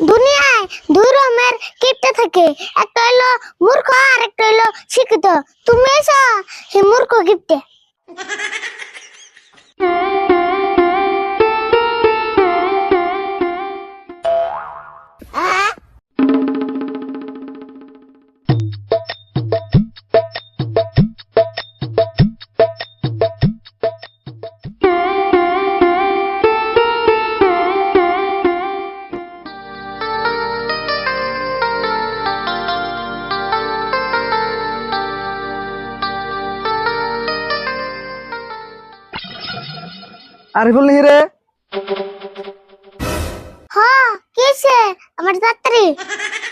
দুনিয়ায় দুই রকমের কীটটা থাকে। একটা হইল মূর্খ আর একটা হলো শিক্ষিত। তুমি এসো হে মূর্খ কিপটে আরিফুল নিহিরে। হ কিসে আমার যাত্রী।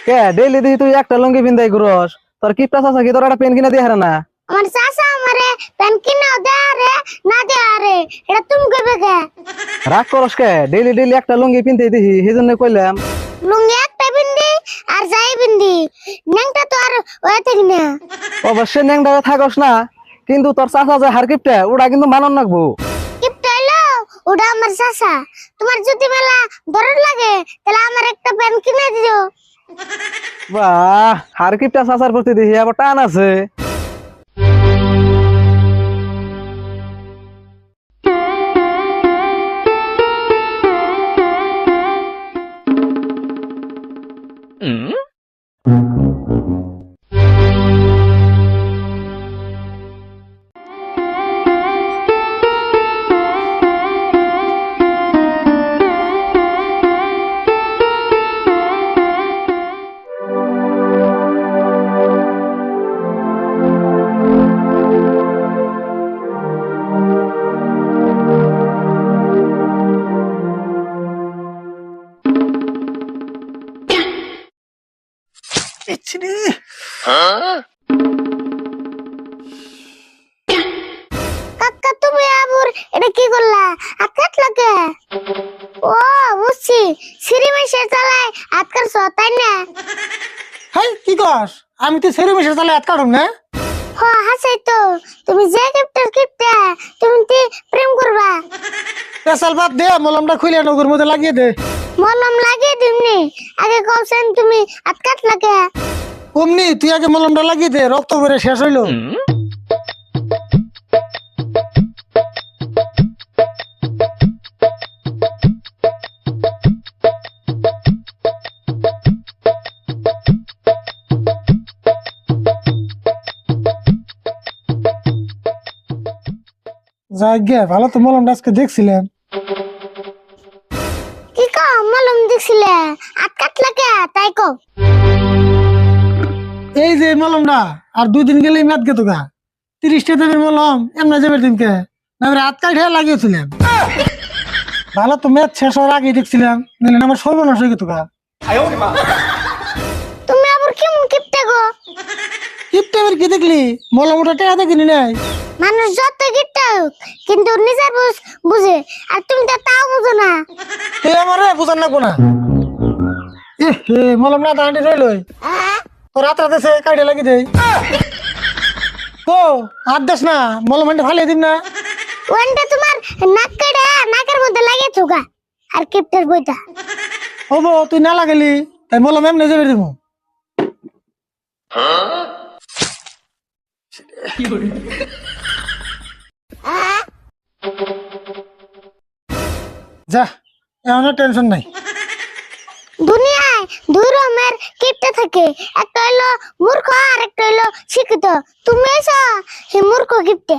কে? ডেইলি দিহি তুই একটা লুঙ্গি পিন্দাই ঘুরস। তোর কিপটা চাচা কি? তোর একটা পেন কিনে দিয়ে হারে না। আমার চাচা আমারে পেন কিনা দে রে না দে রে এটা তুমি কইবে কে? রাগ করস কে? ডেইলি ডেইলি একটা লুঙ্গি পিনতে দিহি সেই জন্য কইলাম। লুঙ্গি একটা বিন্দি আর যাই বিন্দি ন্যাংটা তো আর ওয়া থাকি না। অবশ্যই ন্যাংটা থাকস না। কিন্তু তোর চাচা যে হার কিপটা ওটা কিন্তু মানন নাকবো ওটা আমার চাচা। তোমার যদি মেলা দরদ লাগে, তাহলে আমার একটা পেন কিনে দিও। বাহ হার কিপটা চাচার প্রতি দিহি আবার টান আছে। কাকা তুমি আবুর এটা কি করলা? কাটলা কে? ও বুঝছি। সিঁড়ি মেশে চালায় হাত কাটছ তাই না? হাই কি কস আমি তো সেরে মিশে এত কাটুম না। হ হাসাই তো। তুমি যে কিপটার কিপটা তুমি প্রেম করবা? পেশাল বাদ দে মলমটা খুলে নগর মধ্যে লাগিয়ে দে। মলম লাগিয়ে দিমনি আগে কওছেন তুমি হাত কাটলা কে অমনি তুই আগে মলমটা লাগিয়ে দে রক্ত বেড়ে শেষ হইল। যাই গে ভালো তো মলমটা আজকে দেখছিলাম। কও মলম দেখছিলে হাত কাটলা কে তাই এই যে মলমটা আর দুই দিন গেলেই মেদ গেতো গা। তিরিশটা দেবের মলম এমনা যাবে দিনকে। না রাত কাঠে লাগিয়েছিলাম। ভালো তো শেষ হওয়ার আগে দেখছিলাম নিলেন আমার সর্বনাশ হয়ে গেতো গা। তুমি আবার কেমন কিপটা গো? কিপটা এবার কি দেখলি? মলম ওটা টেকা দেখিনি নাই। মানুষ যত কিপটা কিন্তু নিজের বুঝ বুঝে। আর তুমি তো তাও বুঝো না। তুই আমার বুঝান লাগবো না। হে মলম না দাঁড়ি রইলই তো রাত রাতে সে কাটে লাগি দেই ও হাত দেস না মলম হান্ডে ফালিয়ে দিন না। ওয়ানটা তোমার নাক কেটে নাকের মধ্যে লাগিয়ে থুকা আর কিপটার বইটা। হব তুই না লাগালি তাই মলম এমনি যাবে দিব। যা। এমন টেনশন নাই। দুনিয়ায় দুই রকমের কিপটা থাকে। একটা হইল মূর্খ আর একটা হইল শিক্ষিত। তুমি এসো হে মূর্খ কিপটে